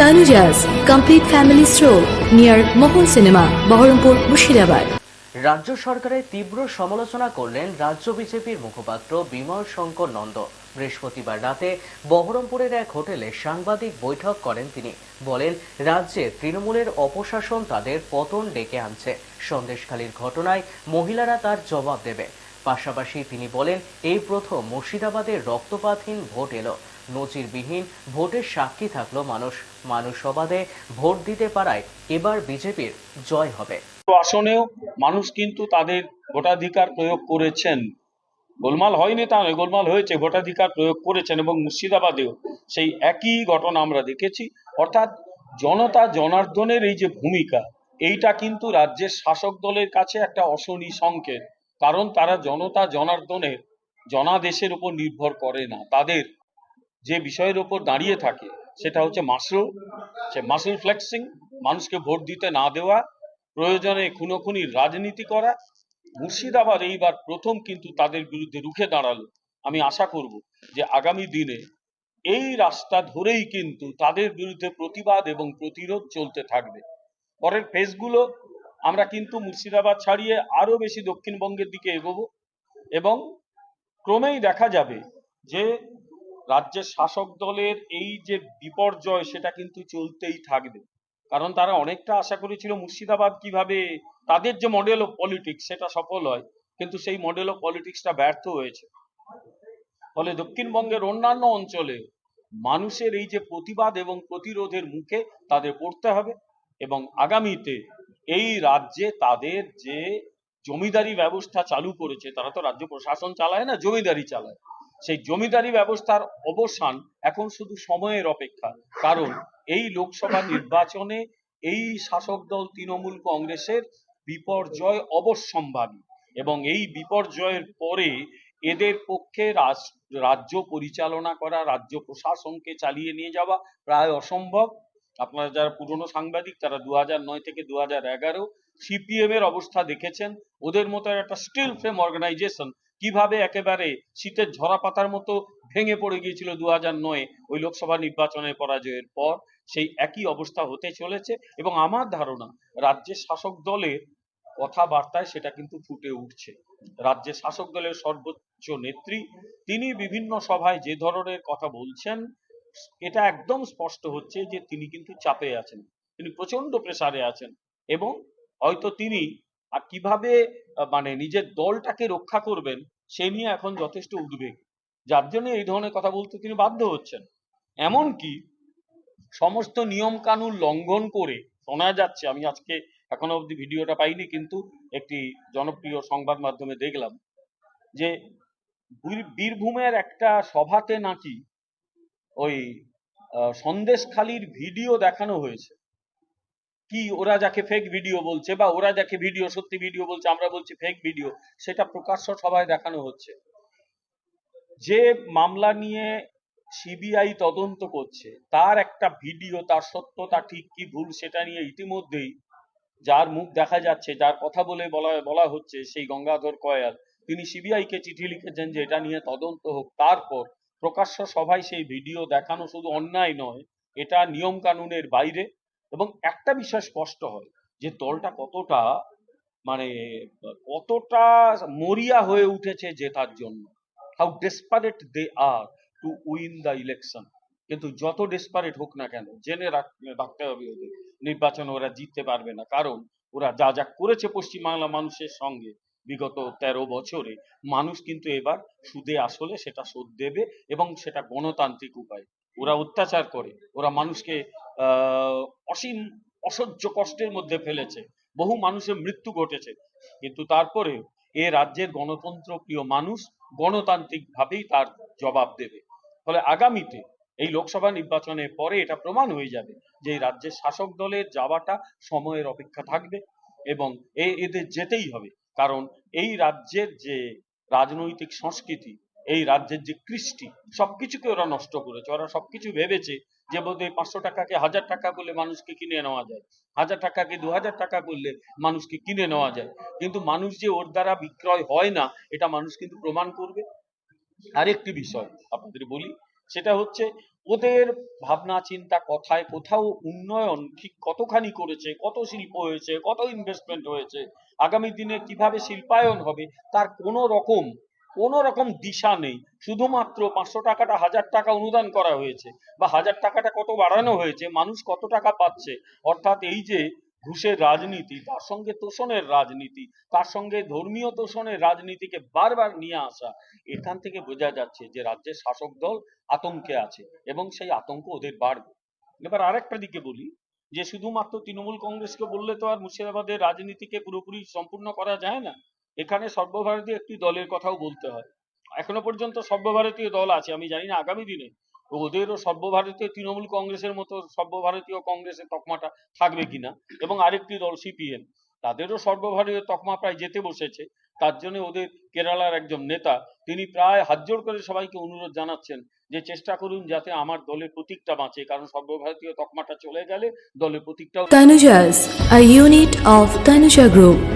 Tanujas Complete Family Store near Mohol Cinema, Baharampur, Mushirabad. রাজ্য সরকারের তীব্র সমালোচনা করলেন রাজ্য বিজেপির মুখপাত্র বিমল শঙ্কর নন্দ। বৃহস্পতিবার রাতে বহরমপুরের এক হোটেলে সাংবাদিক বৈঠক করেন তিনি। বলেন রাজ্যে তৃণমূলের অপশাসন তাদের পতন ডেকে আনছে। সন্দেশখালীর ঘটনায় মহিলারা তার জবাব দেবে। পাশাপাশি তিনি বলেন এই প্রথম মুর্শিদাবাদের রক্তপাতহীন ভোট এলো। নজিরবিহীন, ভোটের সাক্ষী থাকল মানুষ। মানুষ সবাদে ভোট দিতে পারায় এবার বিজেপির জয় হবে। আসনেও মানুষ কিন্তু তাদের ভোটাধিকার প্রয়োগ করেছেন। গোলমাল হয়নি তা নয়, গোলমাল হয়েছে, ভোটাধিকার প্রয়োগ করেছেন এবং মুর্শিদাবাদেও সেই একই ঘটনা আমরা দেখেছি। অর্থাৎ জনতা জনার্দনের এই যে ভূমিকা, এইটা কিন্তু রাজ্যের শাসক দলের কাছে একটা অশনি সংকেত। কারণ তারা জনতা জনার্দনের, জনাদেশের উপর নির্ভর করে না। তাদের যে বিষয়ের উপর দাঁড়িয়ে থাকে, সেটা হচ্ছে মাসল সে মাসল ফ্লেক্সিং, মানুষকে ভোট দিতে না দেওয়া, প্রয়োজনে খুনোখুনির রাজনীতি করা। মুর্শিদাবাদ এইবার প্রথম কিন্তু তাদের বিরুদ্ধে রুখে দাঁড়াল। আমি আশা করব যে আগামী দিনে এই রাস্তা ধরেই কিন্তু তাদের বিরুদ্ধে প্রতিবাদ এবং প্রতিরোধ চলতে থাকবে। পরের ফেজগুলো আমরা কিন্তু মুর্শিদাবাদ ছাড়িয়ে আরও বেশি দক্ষিণবঙ্গের দিকে এগোবো এবং ক্রমেই দেখা যাবে যে রাজ্যের শাসক দলের এই যে বিপর্যয়, সেটা কিন্তু চলতেই থাকবে। কারণ তারা অনেকটা আশা করেছিল মুর্শিদাবাদ কীভাবে, তাদের যে মডেল অফ পলিটিক্স সেটা সফল হয়, কিন্তু সেই মডেল অফ পলিটিক্সটা ব্যর্থ হয়েছে। ফলে দক্ষিণবঙ্গের অন্যান্য অঞ্চলে মানুষের এই যে প্রতিবাদ এবং প্রতিরোধের মুখে তাদের পড়তে হবে এবং আগামীতে এই রাজ্যে তাদের যে জমিদারি ব্যবস্থা চালু করেছে, তারা তো রাজ্য প্রশাসন চালায় না, জমিদারি চালায়। সেই জমিদারি ব্যবস্থার অবসান এখন শুধু সময়ের অপেক্ষা। কারণ এই লোকসভা নির্বাচনে এই শাসক দল তৃণমূল কংগ্রেসের বিপর্যয় অবশ্যম্ভাবী এবং এই বিপর্যয়ের পরে এদের পক্ষে রাজ- রাজ্য পরিচালনা করা, রাজ্য প্রশাসনকে চালিয়ে নিয়ে যাওয়া প্রায় অসম্ভব। আপনারা যারা পুরনো সাংবাদিক, তারা দু নয় থেকে দু এগারো সিপিএম এর অবস্থা দেখেছেন। ওদের মতো একটা স্টিল ফ্রেম অর্গানাইজেশন কীভাবে একেবারে শীতের ঝরা পাতার মতো ভেঙে পড়ে গিয়েছিল দু নয়ে ওই লোকসভা নির্বাচনের পরাজয়ের পর, সেই একই অবস্থা হতে চলেছে এবং আমার ধারণা রাজ্যের শাসক দলের কথাবার্তায় সেটা কিন্তু ফুটে উঠছে। রাজ্যের শাসক দলের সর্বোচ্চ নেত্রী, তিনি বিভিন্ন সভায় যে ধরনের কথা বলছেন, এটা একদম স্পষ্ট হচ্ছে যে তিনি কিন্তু চাপে আছেন। তিনি প্রচণ্ড প্রেসারে আছেন এবং হয়তো তিনি আর কীভাবে মানে নিজের দলটাকে রক্ষা করবেন, সে নিয়ে এখন যথেষ্ট উদ্বেগ। যার জন্য এই ধরনের কথা বলতে তিনি বাধ্য হচ্ছেন। এমনকি সমস্ত নিয়ম কানুন লঙ্ঘন করে শোনা যাচ্ছে, আমি আজকে এখনও অবধি ভিডিওটা পাইনি, কিন্তু একটি জনপ্রিয় সংবাদ মাধ্যমে দেখলাম যে বীরভূমের একটা সভাতে নাকি ওই সন্দেশখালির ভিডিও দেখানো হয়েছে। কি ওরা যাকে ফেক ভিডিও বলছে বা ওরা যাকে ভিডিও সত্যি ভিডিও বলছে, আমরা বলছি ফেক ভিডিও সেটা প্রকাশ্য সভায় দেখানো হচ্ছে। যে মামলা নিয়ে সিবিআই তদন্ত করছে, তার একটা ভিডিও তার সত্যতা ঠিক কি ভুল সেটা নিয়ে ইতিমধ্যেই যার মুখ দেখা যাচ্ছে, যার কথা বলে বলা বলা হচ্ছে সেই গঙ্গাধর কয়াল। তিনি সিবিআই কে চিঠি লিখেছেন যে এটা নিয়ে তদন্ত হোক। তারপর প্রকাশ্য সভায় সেই ভিডিও দেখানো শুধু অন্যায় নয়, এটা নিয়ম কানুনের বাইরে এবং একটা বিষয় স্পষ্ট হয় যে দলটা কতটা মানে কতটা মরিয়া হয়ে উঠেছে জেতার জন্য। How desperate they are to win the election কিন্তু যত ডেসপারেট হোক না কেন, জেনে রাখতে হবে ওদের। নির্বাচনে ওরা জিততে পারবে না। কারণ ওরা যা যা করেছে পশ্চিমবাংলা মানুষের সঙ্গে বিগত তেরো বছরে, মানুষ কিন্তু এবার সুদে আসলে সেটা শোধ দেবে এবং সেটা গণতান্ত্রিক উপায়। ওরা অত্যাচার করে। ওরা মানুষকে অসীম, অসহ্য কষ্টের মধ্যে ফেলেছে। বহু মানুষের মৃত্যু ঘটেছে। কিন্তু তারপরে এ রাজ্যের গণতন্ত্র প্রিয় মানুষ গণতান্ত্রিক ভাবেই তার জবাব দেবে। ফলে আগামীতে এই লোকসভা নির্বাচনের পরে এটা প্রমাণ হয়ে যাবে যে এই রাজ্যের শাসক দলের যাওয়াটা সময়ের অপেক্ষা থাকবে এবং এ, এদের যেতেই হবে। কারণ এই রাজ্যের যে রাজনৈতিক সংস্কৃতি এই রাজ্যের যে কৃষ্টি, সবকিছুকে ওরা নষ্ট করেছে। ওরা সবকিছু ভেবেছে যে বোধহয় পাঁচশো টাকাকে হাজার টাকা করলে মানুষকে কিনে নেওয়া যায়। হাজার টাকাকে দু হাজার টাকা করলে মানুষকে কিনে নেওয়া যায়। কিন্তু মানুষ যে ওর দ্বারা বিক্রয় হয় না, এটা মানুষ কিন্তু প্রমাণ করবে। আরেকটি বিষয় আপনাদের বলি, সেটা হচ্ছে ওদের ভাবনা, চিন্তা, কথায় কোথাও উন্নয়ন ঠিক কতখানি করেছে, কত শিল্প হয়েছে, কত ইনভেস্টমেন্ট হয়েছে, আগামী দিনে কীভাবে শিল্পায়ন হবে, তার কোনো রকম কোনো রকম দিশা নেই। শুধুমাত্র পাঁচশো টাকাটা, হাজার টাকা অনুদান করা হয়েছে বা হাজার টাকাটা কত বাড়ানো হয়েছে, মানুষ কত টাকা পাচ্ছে। অর্থাৎ এই যে ঘুষের রাজনীতি, তার সঙ্গে তোষণের রাজনীতি, তার সঙ্গে ধর্মীয় তোষণের রাজনীতিকে বারবার নিয়ে আসা, এখান থেকে বোঝা যাচ্ছে যে রাজ্যের শাসক দল আতঙ্কে আছে এবং সেই আতঙ্ক ওদের বাড়বে। এবার আরেকটা দিকে বলি, যে শুধুমাত্র তৃণমূল কংগ্রেসকে বললে তো আর মুর্শিদাবাদের রাজনীতিকে পুরোপুরি সম্পূর্ণ করা যায় না। এখানে সর্বভারতীয় একটি দলের কথাও বলতে হয় এখনও পর্যন্ত সর্বভারতীয় দল আছে আমি জানি না আগামী দিনে ওদেরও সর্বভারতীয় তৃণমূল কংগ্রেসের মতো সর্বভারতীয় কংগ্রেসের তকমাটা থাকবে কিনা এবং আরেকটি দল সিপিএম তাদেরও সর্বভারতীয় তকমা প্রায় যেতে বসেছে তার জন্য ওদের কেরালার একজন নেতা তিনি প্রায় হাতজোড় করে সবাইকে অনুরোধ জানাচ্ছেন যে চেষ্টা করুন যাতে আমার দলের প্রতীকটা বাঁচে কারণ সর্বভারতীয় তকমাটা চলে গেলে দলের প্রতীকটাও Tanujas, a unit of Tanuja Group.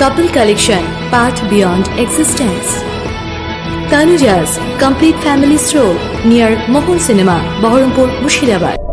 Couple collection, path beyond existence. Tanuja's complete family stroll near Mohol Cinema, Baharampur, Mushirabad.